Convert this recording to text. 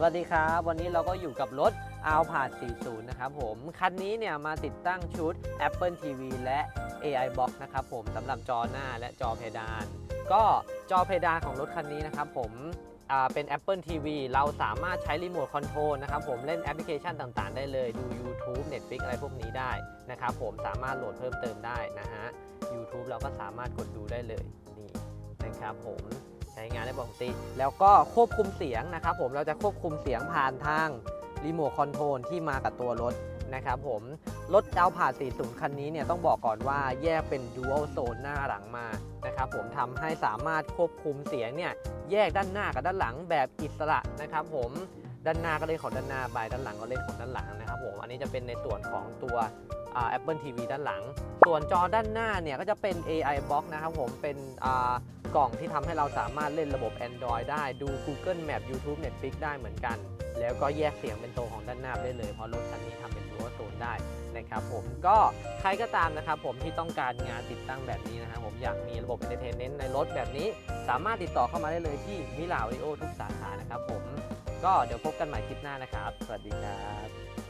สวัสดีครับ วันนี้เราก็อยู่กับรถ a l p a 40 นะครับผม คันนี้เนี่ยมาติดตั้งชุด Apple TV และ AI Box นะครับผมสำหรับจอหน้าและจอเพดาน ก็จอเพดานของรถคันนี้นะครับผมเป็น Apple TV เราสามารถใช้รีโมทคอนโทรลนะครับผมเล่นแอปพลิเคชันต่างๆ ได้เลยดู YouTube Netflix อะไรพวกนี้ได้นะครับผมสามารถโหลดเพิ่มเติมได้นะฮะ YouTube เราก็สามารถกดดูได้เลยนี่นะครับผม ช้งานได้ปกติ แล้วก็ควบคุมเสียงนะครับผมเราจะควบคุมเสียงผ่านทางรีโมทคอนโทรลที่มากับตัวรถนะครับผม รถดาวผ่า40 คันนี้เนี่ยต้องบอกก่อนว่าแยกเป็น Dual Zone หน้าหลังมานะครับผมทำให้สามารถควบคุมเสียงเนี่ยแยกด้านหน้ากับด้านหลังแบบอิสระนะครับผมด้านหน้าก็เล่นของด้านหน้าไปด้านหลังก็เล่นของด้านหลังนะครับผมอันนี้จะเป็นในส่วนของตัวอ่า Apple TV ด้านหลัง ส่วนจอด้านหน้าเนี่ยก็จะเป็น AI Box นะครับผมเป็น กล่องที่ทำให้เราสามารถเล่นระบบ Android ได้ดู Google Map YouTube Netflix ได้เหมือนกัน แล้วก็แยกเสียงเป็นตัวของด้านหน้าได้เลย เพราะรถคันนี้ทำเป็น Dual Zone ได้นะครับผมก็ใครก็ตามนะครับผมที่ต้องการงานติดตั้งแบบนี้นะครับผมอยากมีระบบ Entertainment ในรถแบบนี้ สามารถติดต่อเข้ามาได้เลยที่มิลาวิโอทุกสาขานะครับผมก็เดี๋ยวพบกันใหม่คลิปหน้านะครับ สวัสดีครับ